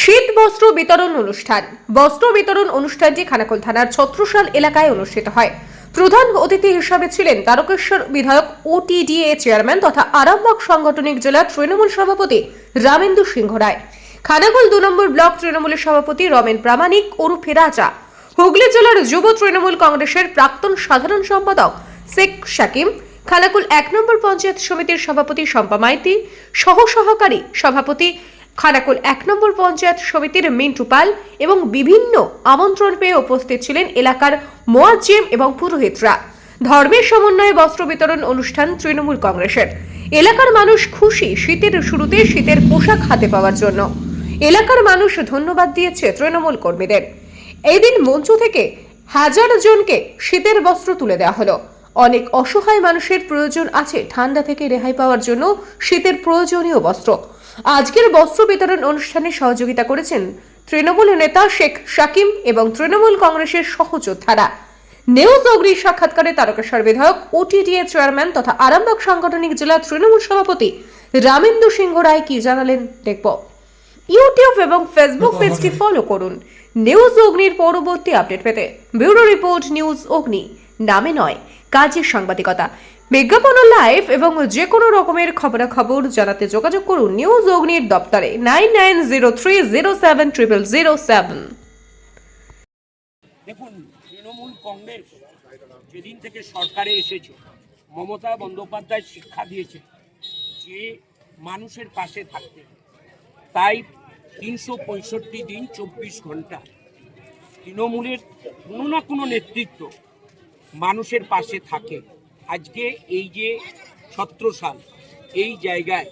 শীত বস্ত্র বিতরণ অনুষ্ঠান। বস্ত্র বিতরণ অনুষ্ঠানটি খানাকুল থানার ছত্রসাল এলাকায় অনুষ্ঠিত হয়। প্রধান অতিথি হিসাবে ছিলেন তারকেশ্বর বিধায়ক ওটিডিএ চেয়ারম্যান তথা আরামবাগ সাংগঠনিক জেলা তৃণমূল সভাপতি রামেন্দু সিংহ রায়। খানাকুল দু নম্বর ব্লক তৃণমূলের সভাপতি রমেন প্রামাণিক, ওরফে রাজা। হুগলি জেলার যুব তৃণমূল কংগ্রেসের প্রাক্তন সাধারণ সম্পাদক শেখ শাকিম, খানাকুল এক নম্বর পঞ্চায়েত সমিতির সভাপতি শম্পা মাইতি সহ সহকারী সভাপতি খানাকুল এক নম্বর পঞ্চায়েত সমিতির মিন্টু পাল এবং বিভিন্ন আমন্ত্রণ পেয়ে উপস্থিত ছিলেন এলাকার মোয়াজ্জেম এবং পুরোহিতরা। ধর্মের সমন্বয়ে বস্ত্র বিতরণ অনুষ্ঠান তৃণমূল কংগ্রেসের। এলাকার মানুষ খুশি শীতের শুরুতে শীতের পোশাক হাতে পাওয়ার জন্য। এলাকার মানুষ ধন্যবাদ দিয়েছে তৃণমূল কর্মীদের। এই দিন মঞ্চ থেকে হাজার জনকে শীতের বস্ত্র তুলে দেওয়া হলো। অনেক অসহায় মানুষের প্রয়োজন আছে ঠান্ডা থেকে রেহাই পাওয়ার জন্য শীতের প্রয়োজনীয় বস্ত্র। আজকের বস্ত্র বিতরণ অনুষ্ঠানে সহযোগিতা করেছেন তৃণমূল নেতা শেখ শাকিম এবং তৃণমূল কংগ্রেসের সহযোদ্ধারা। নিউজ অগ্রির সাক্ষাৎকারে তারকেশ্বর বিধায়ক ওটিডিএ চেয়ারম্যান তথা আরামবাগ সাংগঠনিক জেলা তৃণমূল সভাপতি রামেন্দু সিংহ রায় কি জানালেন দেখব। ইউটিউব এবং ফেসবুক পেজটি ফলো করুন। নিউজ অগ্নির পরবর্তী আপডেট পেতে ব্যুরো রিপোর্ট নিউজ অগ্নি, নামে নয়, কাজের সাংবাদিকতা। বিজ্ঞাপন লাইভ এবং যে কোনো রকমের খবরাখবর জানাতে যোগাযোগ করুন নিউজ অগ্নির দপ্তরে nine nine zero three zero seven triple zero seven দেখুন, তৃণমূল কংগ্রেস যেদিন থেকে সরকারে এসেছে, মমতা বন্দ্যোপাধ্যায় শিক্ষা দিয়েছে যে মানুষের পাশে থাকতে। তাই তিনশো পঁয়ষট্টি দিন চব্বিশ ঘণ্টা তৃণমূলের কোনো না কোনো নেতৃত্ব মানুষের পাশে থাকে। আজকে এই যে ছত্রসাল এই জায়গায়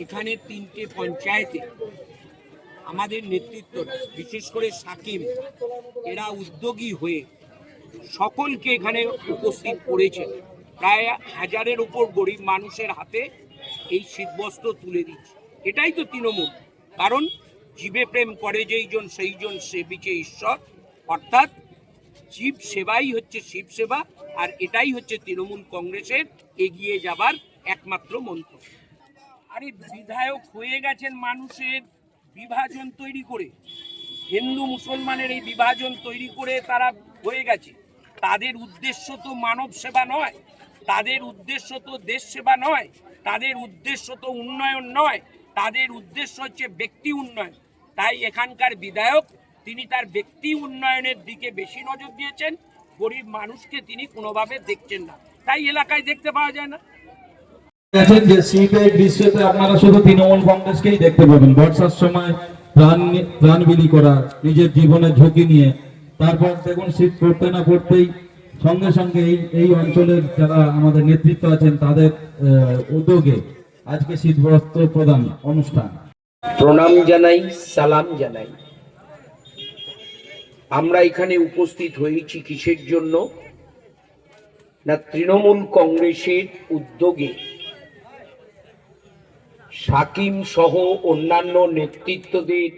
এখানে তিনটে পঞ্চায়েতে আমাদের নেতৃত্বরা, বিশেষ করে সাকিম এরা উদ্যোগী হয়ে সকলকে এখানে উপস্থিত করেছে। প্রায় হাজারের উপর গরিব মানুষের হাতে এই শীতবস্ত্র তুলে দিচ্ছে। এটাই তো তৃণমূল। কারণ জীবে প্রেম করে যেইজন, সেইজন সে বিচে ঈশ্বর। অর্থাৎ জীব সেবাই হচ্ছে শিব সেবা, আর এটাই হচ্ছে তৃণমূল কংগ্রেসের এগিয়ে যাবার একমাত্র মন্ত্র। আরে বিধায়ক হয়ে গেছেন মানুষের বিভাজন তৈরি করে। হিন্দু মুসলমানের এই বিভাজন তৈরি করে তারা হয়ে গেছে। তাদের উদ্দেশ্য তো মানব সেবা নয়, তাদের উদ্দেশ্য তো দেশ সেবা নয়, তাদের উদ্দেশ্য তো উন্নয়ন নয়, তাদের উদ্দেশ্য হচ্ছে ব্যক্তি উন্নয়ন। তাই এখানকার বিধায়ক তিনি তার ব্যক্তি উন্নয়নের দিকে বেশি নজর দিয়েছেন গরিব মানুষকে তিনি কোনোভাবে দেখছেন না। তাই এলাকায় দেখতে পাওয়া যায় না। যে শীতের দৃশ্যতে আপনারা শুধু তৃণমূল কংগ্রেসকেই দেখতে পাবেন। বর্ষার সময় প্রাণ প্রাণ বিলি করা নিজের জীবনের ঝুঁকি নিয়ে। তারপর দেখুন শীত পড়তে না পড়তেই সঙ্গে সঙ্গে এই এই অঞ্চলের যারা আমাদের নেতৃত্ব আছেন তাদের আহ, উদ্যোগে আজকে শীতবস্ত্র প্রদান অনুষ্ঠান। প্রণাম জানাই সালাম জানাই। আমরা এখানে উপস্থিত হয়েছি কিসের জন্য? না তৃণমূল কংগ্রেসের উদ্যোগে? সাকিম সহ অন্যান্য নেতৃত্বদের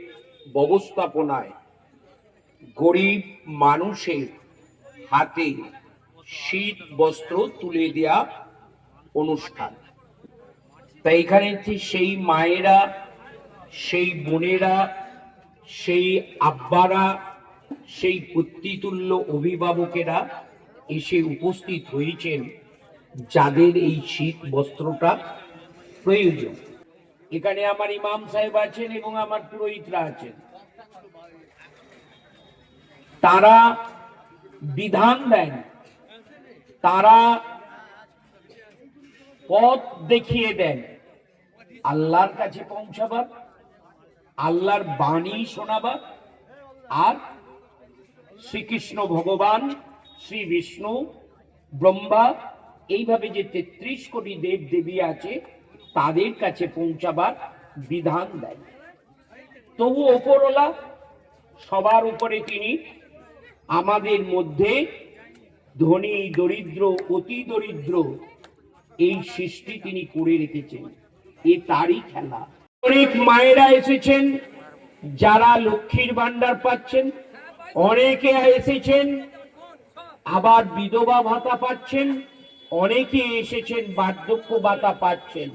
ব্যবস্থাপনায় গরিব মানুষের হাতে শীত বস্ত্র তুলে দেয়া অনুষ্ঠান। তাই এখানে সেই মায়েরা, সেই বোনেরা, সেই আব্বারা সেই পুত্রিতুল্য অভিভাবকেরা এসে উপস্থিত হয়েছেন। যাদের এই শীত বস্ত্রটা প্রয়োজন। এখানে আমার ইমাম সাহেব আছেন এবং আমার পুরোহিতরা আছেন। তারা বিধান দেন। তারা পথ দেখিয়ে দেন। আল্লাহর কাছে পৌঁছাবার, আল্লাহর বাণী শোনাবার আর শ্রীকৃষ্ণ ভগবান, শ্রী বিষ্ণু, ব্রহ্মা, এইভাবে যে তেত্রিশ কোটি দেব দেবী আছে, তাদের কাছে পৌঁছাবার বিধান দেয়। তবু ওপরওয়ালা, সবার উপরে তিনি, আমাদের মধ্যে ধনী, দরিদ্র, অতি দরিদ্র, এই সৃষ্টি তিনি করে রেখেছেন। এ তারই খেলা। অনেক মায়েরা এসেছেন, যারা লক্ষ্মীর ভান্ডার পাচ্ছেন। অনেকে এসেছেন, আবার বিধবা ভাতা পাচ্ছেন, অনেকে এসেছেন, বার্ধক্য ভাতা পাচ্ছেন।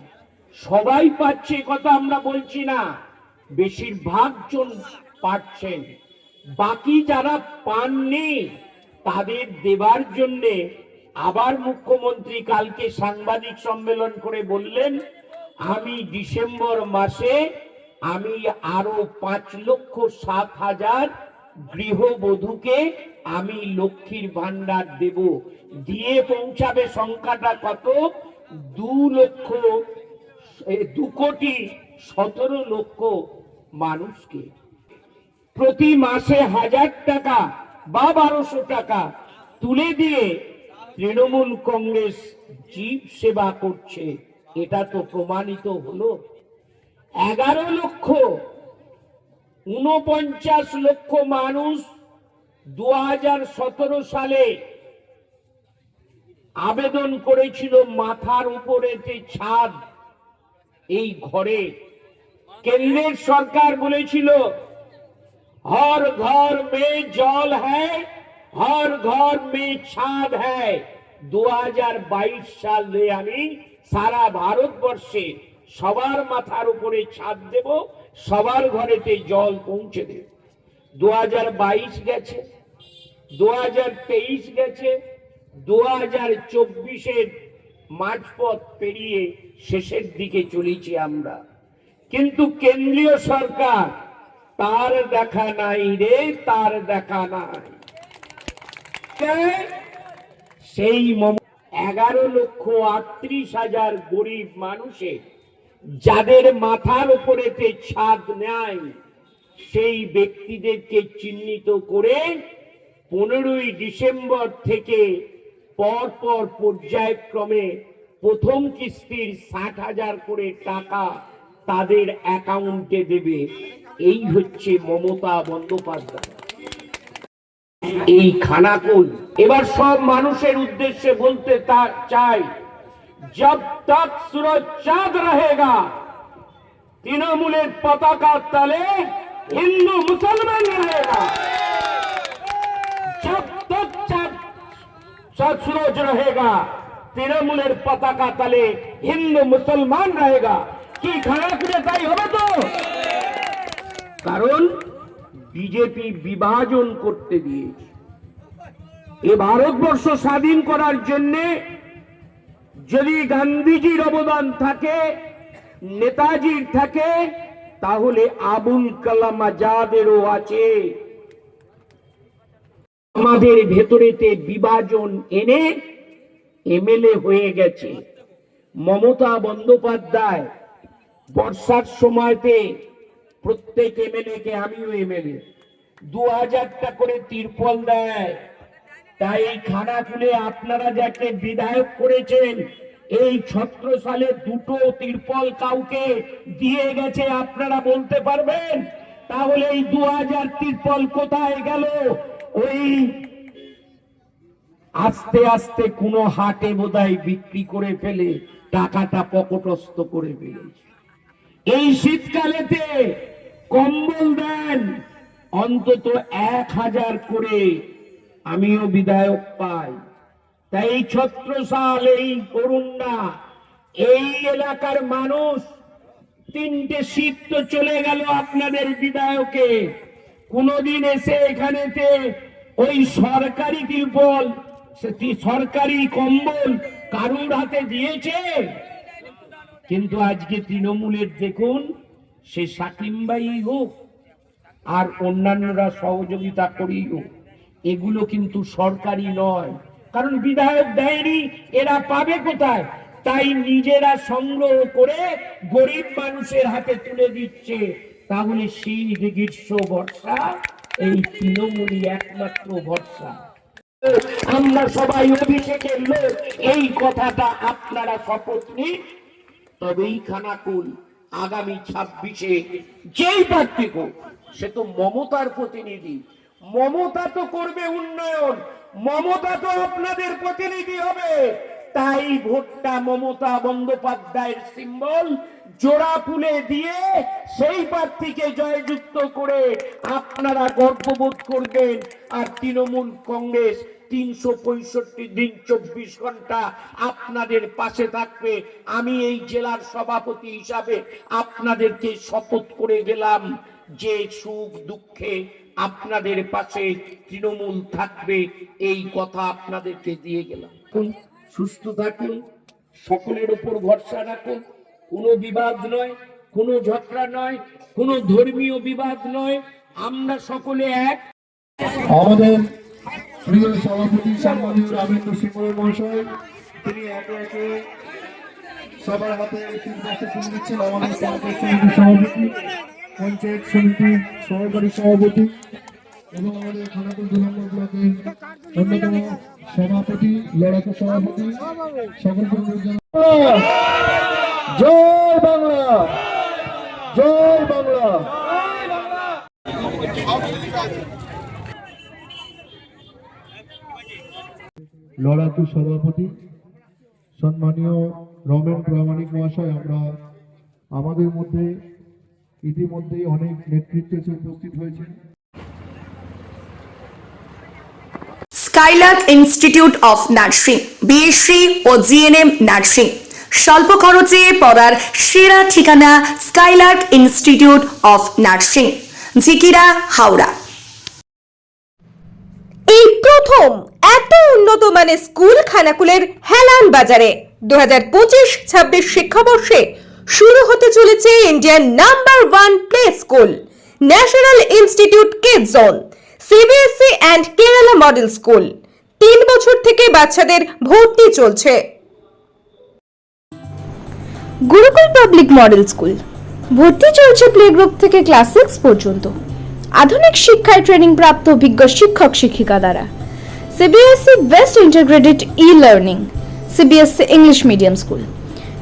সবাই পাচ্ছে কথা আমরা বলছি না, বেশিরভাগ জন পাচ্ছেন। বাকি যারা পাননি, তাদের দেবার জন্যে আবার মুখ্যমন্ত্রী কালকে সাংবাদিক সম্মেলন করে বললেন, আমি ডিসেম্বর মাসে আমি আরও পাঁচ লক্ষ সাত হাজার গৃহবধূকে আমি লক্ষ্মীর ভান্ডার দেব। দিয়ে পৌঁছাবে সংখ্যাটা কত? দু লক্ষ দু কোটি সতেরো লক্ষ মানুষকে। প্রতি মাসে হাজার টাকা বা বারোশো টাকা তুলে দিয়ে তৃণমূল কংগ্রেস জীব সেবা করছে। এটা তো প্রমাণিত হলো। এগারো লক্ষ উনপঞ্চাশ লক্ষ মানুষ দুই হাজার সতেরো সালে আবেদন করেছিল মাথার উপরে যে ছাদ এই ঘরে। কেন্দ্রের সরকার বলেছিল, হর ঘর মে জল হর ঘর মে ছাদ হ্যায়। দু সাল দিয়ে আমি সারা ভারতবর্ষে সবার মাথার উপরে ছাদ দেব, সবার ঘরেতে জল পৌঁছে দেব। 2022 গেছে 2023 গেছে 2024 এর মাঝপথ পেরিয়ে শেষের দিকে চলেছি আমরা। কিন্তু কেন্দ্রীয় সরকার, তার দেখা নাই রে, তার দেখা নাই? সেই এগারো লক্ষ আটত্রিশ হাজার গরিব মানুষের যাদের মাথার উপরেতে ছাদ নেয়, সেই ব্যক্তিদেরকে চিহ্নিত করে পনেরোই ডিসেম্বর থেকে পর পর পর্যায়ক্রমে প্রথম কিস্তির ষাট হাজার করে টাকা তাদের অ্যাকাউন্টে দেবে। এই হচ্ছে মমতা বন্দ্যোপাধ্যায়। এই খানাকুল। এবার সব মানুষের উদ্দেশ্যে বলতে চাই জব তক সুরজ চাঁদ রহেগা তৃণমূলের পতাকা তলে হিন্দু মুসলমান রহেগা जब तक चांद चांद सूरज रहेगा তৃণমূলের পতাকা তলে হিন্দু মুসলমান रहेगा কি খারাপ করে তাই হবে তো কারণ বিজেপি বিভাজন করতে দিয়েছে এ ভারতবর্ষ স্বাধীন করার জন্য যদি গান্ধীজির অবদান থাকে, নেতাজির থাকে, তাহলে আবুল কালাম আজাদেরও আছে। আমাদের ভেতরেতে বিভাজন এনে এমএলএ হয়ে গেছে। মমতা বন্দ্যোপাধ্যায়, বর্ষার সময়তে প্রত্যেক এমএলএ কে আমিও এমএলএ। দু হাজারটা করে তিরপল দেয়। তাই খানাকুলে আপনারা যাকে বিধায়ক করেছেন, এই ছত্র সালে দুটো তিরপল কাউকে দিয়ে গেছে, আপনারা বলতে পারবেন? তাহলে এই দু হাজার তিরপল কোথায় গেল? ওই আস্তে আস্তে কোনো হাটে বোধহয় বিক্রি করে ফেলে, টাকাটা পকটস্থ করে ফেলে এই শীতকালেতে কম্বল দেন, অন্তত এক হাজার করে আমিও বিধায়ক পাই। তাই ছত্রসাল এই করুণা, এই এলাকার মানুষ, তিনটে শীত তো চলে গেল আপনাদের বিধায়কে। কোনদিন এসে এখানেতে ওই সরকারি তিরপল সরকারি কম্বল কারুর হাতে দিয়েছে? কিন্তু আজকে তৃণমূলের দেখুন, সে সাকিমবাই হোক আর অন্যান্যরা সহযোগিতা করেই হোক এগুলো কিন্তু সরকারি নয়। কারণ বিধায়ক দেয়নি, এরা পাবে কোথায়? তাই নিজেরা সংগ্রহ করে গরিব মানুষের হাতে তুলে দিচ্ছে। তাহলে শীত গ্রীষ্ম বর্ষা এই তৃণমূলই একমাত্র ভরসা। আমরা সবাই অভিষেকের লোক, এই কথাটা আপনারা শপথ নিন। তবেই খানাকুল আগামী ছাব্বিশে যেই প্রার্থী সে তো মমতার প্রতিনিধি। মমতা তো করবে উন্নয়ন, মমতা তো আপনাদের প্রতিনিধি হবে। তাই ভোটটা মমতা বন্দ্যোপাধ্যায়ের সিম্বল, জোড়া ফুলে দিয়ে সেই প্রার্থীকে জয়যুক্ত করে আপনারা গর্ববোধ করবেন। আর তৃণমূল কংগ্রেস তিনশো পঁয়ষট্টি দিন চব্বিশ ঘণ্টা আপনাদের পাশে থাকবে। আমি এই জেলার সভাপতি হিসাবে আপনাদেরকে শপথ করে গেলাম। যে সুখ দুঃখে আপনাদের পাশে তৃণমূল থাকবে এই কথা আপনাদেরকে দিয়ে গেলাম। সুস্থ থাকুন সকলের উপর ভরসা রাখুন। কোনো বিবাদ নয় কোনো ঝগড়া নয় কোনো ধর্মীয় বিবাদ নয়। আমরা সকলে এক। আমাদের প্রিয় সভাপতি সম্মানীয় রামেন্দ্র সিংহ মহাশয় তিনি একে একে সবার হাতে তিন মাসে তুলে দিচ্ছেন। আমাদের সভাপতি। পঞ্চায়েত সমিতির সহকারী সভাপতি এবং আমাদের খানাকুল দু নম্বর ব্লকের অন্যতম সভাপতি লড়াকু সভাপতি সকলকে জয় বাংলা জয় বাংলা। লড়াকু সভাপতি সম্মানীয় রমেন প্রামাণিক মহাশয় আমরা আমাদের মধ্যে ইতিমধ্যেই অনেক নেতৃত্ব এসে উপস্থিত হয়েছেন। Skylark institute of nursing BSc O GNM nursing. স্বল্প খরচে পড়ার সেরা ঠিকানা Skylark institute of nursing Jhikira Howrah. এই প্রথম এত উন্নত মানের স্কুল খানাকুলের হেলান বাজারে। দু হাজার পঁচিশ ছাব্বিশ শিক্ষাবর্ষে শুরু হতে চলেছে Indian number one play school, national institute kid zone CBSE and Kerala model school. তিন বছর থেকে বাচ্চাদের ভর্তি চলছে। Gurukul public model school. ভর্তি চলছে প্লে গ্রুপ থেকে ক্লাস সিক্স পর্যন্ত। আধুনিক শিক্ষায় ট্রেনিং প্রাপ্ত অভিজ্ঞ শিক্ষক শিক্ষিকা দ্বারা। CBSE best integrated e learning CBSE English medium school